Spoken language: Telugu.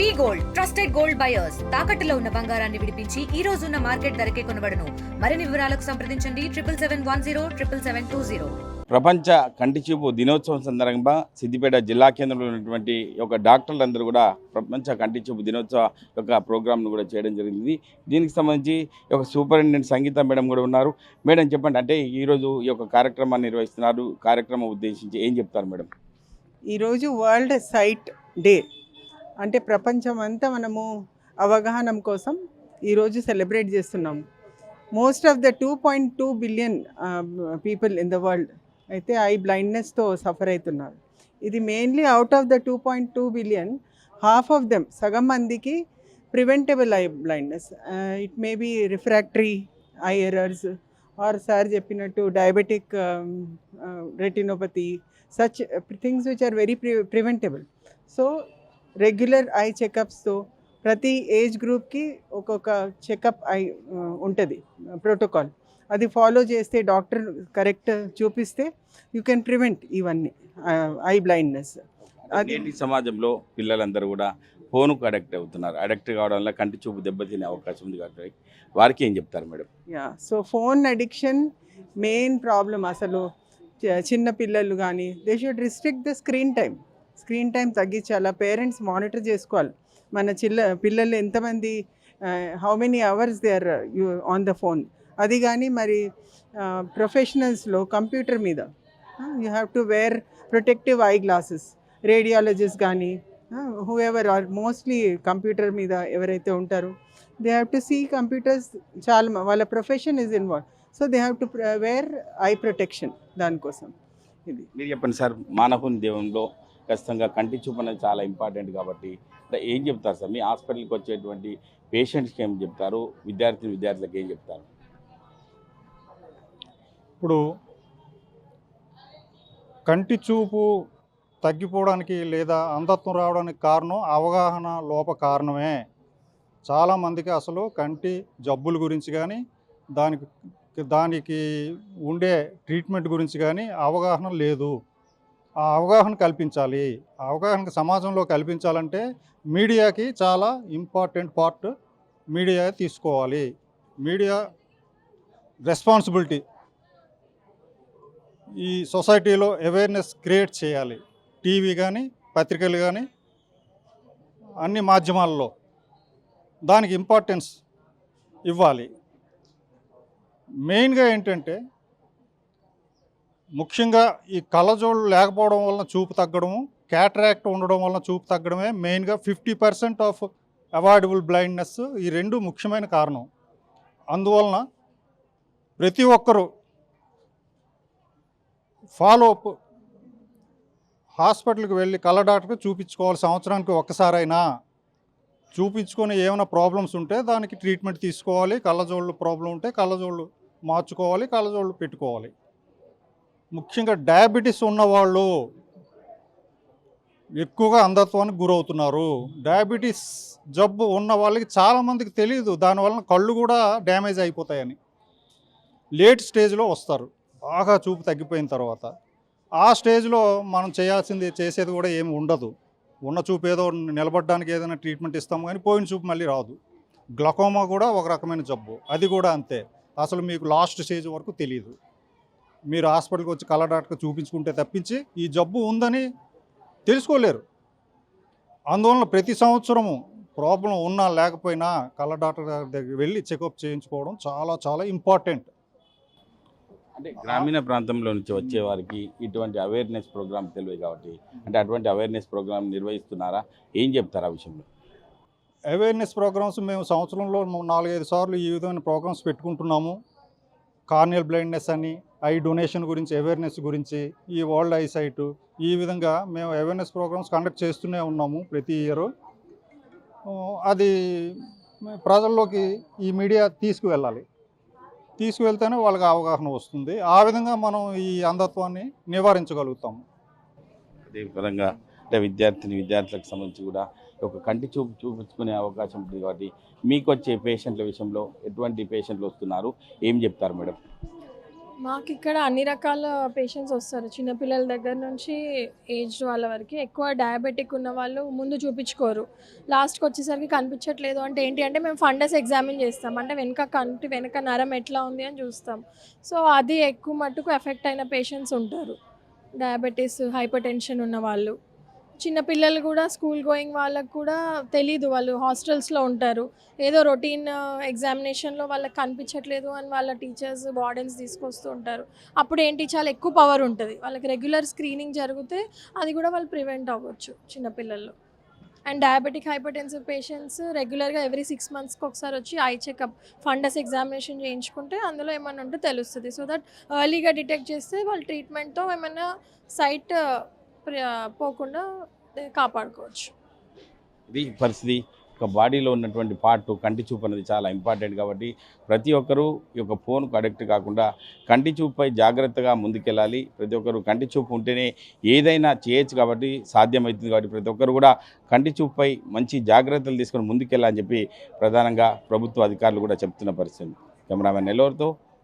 V gold trusted gold buyers. తాకట్టులో ఉన్న బంగారాన్ని విడిపించి ఈ రోజు ఉన్న మార్కెట్ ధరకే కొనబడను. మరిన్ని వివరాలకు సంప్రదించండి. Triple seven one zero triple seven two zero. ప్రపంచ కంటి చూపు దినోత్సవం సందర్భంగా సిద్దిపేట జిల్లా కేంద్రంలో ఉన్నటువంటి ఒక డాక్టర్లందరూ కూడా ప్రపంచ కంటి చూపు దినోత్సవ యొక్క ప్రోగ్రామ్ను కూడా చేయడం జరిగింది. దీనికి సంబంధించి యొక్క సూపరింటెండెంట్ సంగీత మేడం కూడా ఉన్నారు. మేడం చెప్పండి అంటే ఈరోజు ఈ యొక్క కార్యక్రమాన్ని నిర్వహిస్తున్నారు. కార్యక్రమం ఉద్దేశించి ఏం చెప్తారు మేడం? ఈరోజు వరల్డ్ సైట్ డే. అంటే ప్రపంచం అంతా మనము అవగాహన కోసం ఈరోజు సెలబ్రేట్ చేస్తున్నాం. Most of the two point two billion people in the world అయితే ఐ బ్లైండ్నెస్తో సఫర్ అవుతున్నారు. ఇది mainly out of the two point two billion half of them సగం మందికి preventable eye blindness. It may be refractory eye errors are sir చెప్పినట్టు diabetic retinopathy such things which are very pre preventable so regular eye చెకప్స్తో ప్రతి ఏజ్ గ్రూప్కి ఒక్కొక్క చెకప్ ఐ ఉంటుంది ప్రోటోకాల్. అది ఫాలో చేస్తే డాక్టర్ కరెక్ట్ చూపిస్తే యూ కెన్ ప్రివెంట్ ఇవన్నీ ఐ బ్లైండ్నెస్. అది సమాజంలో పిల్లలందరూ కూడా ఫోన్కు అడక్ట్ అవుతున్నారు. అడక్ట్ కావడం వల్ల కంటి చూపు దెబ్బతినే అవకాశం ఉంది కాబట్టి వారికి ఏం చెప్తారు madam? Yeah so phone addiction main problem అసలు చిన్న పిల్లలు కానీ they should restrict the screen time screen time తగ్గించాలా? Parents monitor చేసుకోవాలి. మన చిల్ల పిల్లలు ఎంతమంది how many hours they are you on the phone అది కానీ మరి ప్రొఫెషనల్స్లో కంప్యూటర్ మీద. You have to wear protective eye glasses radiologist కానీ whoever are mostly computer మీద ఎవరైతే ఉంటారో they have to see computers చాలా వాళ్ళ profession is involve so they have to wear eye protection దానికోసం. ఇది. మీరు చెప్పండి సార్ మానవుని దేవంలో ఖచ్చితంగా కంటి చూపు అనేది చాలా ఇంపార్టెంట్ కాబట్టి అంటే ఏం చెప్తారు సార్? మీ హాస్పిటల్కి వచ్చేటువంటి పేషెంట్స్కి ఏం చెప్తారు? విద్యార్థి విద్యార్థులకు ఏం చెప్తారు? ఇప్పుడు కంటి చూపు తగ్గిపోవడానికి లేదా అంధత్వం రావడానికి కారణం అవగాహన లోప కారణమే. చాలామందికి అసలు కంటి జబ్బుల గురించి కానీ దానికి దానికి ఉండే ట్రీట్మెంట్ గురించి కానీ అవగాహన లేదు. ఆ అవగాహన కల్పించాలి. ఆ అవగాహన సమాజంలో కల్పించాలంటే మీడియాకి చాలా ఇంపార్టెంట్ పార్ట్ మీడియా తీసుకోవాలి. Media responsibility. ఈ సొసైటీలో అవేర్నెస్ క్రియేట్ చేయాలి. టీవీ కానీ పత్రికలు కానీ అన్ని మాధ్యమాల్లో దానికి ఇంపార్టెన్స్ ఇవ్వాలి. మెయిన్గా ఏంటంటే ముఖ్యంగా ఈ కళ్ళజోళ్ళు లేకపోవడం వలన చూపు తగ్గడము క్యాటరాక్ట్ ఉండడం వలన చూపు తగ్గడమే మెయిన్గా fifty percent of avoidable blindness ఈ రెండు ముఖ్యమైన కారణం. అందువలన ప్రతి ఒక్కరూ ఫాలో అప్ హాస్పిటల్కి వెళ్ళి కళ్ళ డాక్టర్కి చూపించుకోవాలి సంవత్సరానికి ఒక్కసారైనా చూపించుకొని ఏమైనా ప్రాబ్లమ్స్ ఉంటే దానికి ట్రీట్మెంట్ తీసుకోవాలి. కళ్ళజోళ్ళు ప్రాబ్లం ఉంటే కళ్ళజోళ్ళు మార్చుకోవాలి కళ్ళజోళ్ళు పెట్టుకోవాలి. ముఖ్యంగా డయాబెటీస్ ఉన్నవాళ్ళు ఎక్కువగా అంధత్వానికి గురవుతున్నారు. డయాబెటీస్ జబ్బు ఉన్న వాళ్ళకి చాలామందికి తెలియదు దానివలన కళ్ళు కూడా డ్యామేజ్ అయిపోతాయని. లేట్ స్టేజ్లో వస్తారు. బాగా చూపు తగ్గిపోయిన తర్వాత. ఆ స్టేజ్లో మనం చేయాల్సింది చేసేది కూడా ఏమి ఉండదు. ఉన్న చూపు ఏదో నిలబడడానికి ఏదైనా ట్రీట్మెంట్ ఇస్తాము కానీ పోయిన చూపు మళ్ళీ రాదు. గ్లకోమా కూడా ఒక రకమైన జబ్బు. అది కూడా అంతే. అసలు మీకు లాస్ట్ స్టేజ్ వరకు తెలియదు మీరు హాస్పిటల్కి వచ్చి కళ్ళ డాక్టర్ చూపించుకుంటే తప్పించి ఈ జబ్బు ఉందని తెలుసుకోలేరు. అందువలన ప్రతి సంవత్సరము ప్రాబ్లం ఉన్నా లేకపోయినా కళ్ళ డాక్టర్ దగ్గరికి వెళ్ళి చెకప్ చేయించుకోవడం చాలా చాలా ఇంపార్టెంట్. అంటే గ్రామీణ ప్రాంతంలో నుంచి వచ్చే వారికి ఇటువంటి అవేర్నెస్ ప్రోగ్రామ్ తెలియదు కాబట్టి అంటే అటువంటి అవేర్నెస్ ప్రోగ్రామ్ నిర్వహిస్తున్నారా? ఏం చెప్తారు ఆ విషయంలో? అవేర్నెస్ ప్రోగ్రామ్స్ మేము సంవత్సరంలో నాలుగైదు సార్లు ఈ విధమైన ప్రోగ్రామ్స్ పెట్టుకుంటున్నాము. కార్నియల్ బ్లైండ్నెస్ అని ఐ డొనేషన్ గురించి అవేర్నెస్ గురించి ఈ వరల్డ్ ఐ సైట్ ఈ విధంగా మేము అవేర్నెస్ ప్రోగ్రామ్స్ కండక్ట్ చేస్తూనే ఉన్నాము ప్రతి ఇయర్. అది ప్రజల్లోకి ఈ మీడియా తీసుకువెళ్ళాలి. తీసుకువెళ్తేనే వాళ్ళకి అవగాహన వస్తుంది. ఆ విధంగా మనం ఈ అంధత్వాన్ని నివారించగలుగుతాము అదేవిధంగా అంటే విద్యార్థిని విద్యార్థులకు సంబంధించి కూడా ఒక కంటి చూపు చూపించుకునే అవకాశం ఉంటుంది కాబట్టి మీకు వచ్చే పేషెంట్ల విషయంలో ఎటువంటి పేషెంట్లు వస్తున్నారు? ఏం చెప్తారు మేడం? మాకు ఇక్కడ అన్ని రకాల పేషెంట్స్ వస్తారు. చిన్నపిల్లల దగ్గర నుంచి ఏజ్ వాళ్ళ వరకు ఎక్కువ డయాబెటిక్ ఉన్న వాళ్ళు ముందు చూపించుకోరు. లాస్ట్కి వచ్చేసరికి కనిపించట్లేదు అంటే ఏంటి అంటే మేము ఫండస్ ఎగ్జామిన్ చేస్తాం. అంటే వెనక కంటి వెనక నరం ఎట్లా ఉంది అని చూస్తాం. సో అది ఎక్కువ మట్టుకు ఎఫెక్ట్ అయిన పేషెంట్స్ ఉంటారు. డయాబెటీస్ హైపర్ టెన్షన్ ఉన్న వాళ్ళు. చిన్నపిల్లలు కూడా స్కూల్ గోయింగ్ వాళ్ళకు కూడా తెలీదు వాళ్ళు హాస్టల్స్లో ఉంటారు. ఏదో రొటీన్ ఎగ్జామినేషన్లో వాళ్ళకి కనిపించట్లేదు అని వాళ్ళ టీచర్స్ వార్డెన్స్ తీసుకొస్తూ ఉంటారు. అప్పుడు ఏంటి చాలా ఎక్కువ పవర్ ఉంటుంది. వాళ్ళకి రెగ్యులర్ స్క్రీనింగ్ జరిగితే అది కూడా వాళ్ళు ప్రివెంట్ అవ్వచ్చు చిన్నపిల్లల్లో అండ్ డయాబెటిక్ హైపర్టెన్సివ్ పేషెంట్స్ రెగ్యులర్గా ఎవ్రీ సిక్స్ మంత్స్కి ఒకసారి వచ్చి ఐ చెకప్ ఫండస్ ఎగ్జామినేషన్ చేయించుకుంటే అందులో ఏమైనా ఉంటే తెలుస్తుంది. సో దట్ ఎర్లీగా డిటెక్ట్ చేస్తే వాళ్ళు ట్రీట్మెంట్తో ఏమైనా సైట్ పోకుండా కాపాడుకోవచ్చు. ఇది పరిస్థితి. ఒక బాడీలో ఉన్నటువంటి పార్ట్ కంటి చూపు అనేది చాలా ఇంపార్టెంట్ కాబట్టి ప్రతి ఒక్కరూ ఈ యొక్క ఫోన్కు అడిక్ట్ కాకుండా కంటి చూపుపై జాగ్రత్తగా ముందుకెళ్ళాలి. ప్రతి ఒక్కరు కంటి చూపు ఉంటేనే ఏదైనా చేయొచ్చు కాబట్టి సాధ్యమవుతుంది కాబట్టి ప్రతి ఒక్కరు కూడా కంటి చూపుపై మంచి జాగ్రత్తలు తీసుకొని ముందుకెళ్ళాలని చెప్పి ప్రధానంగా ప్రభుత్వ అధికారులు కూడా చెప్తున్న పరిస్థితి. కెమెరామెన్ నెల్లూరుతో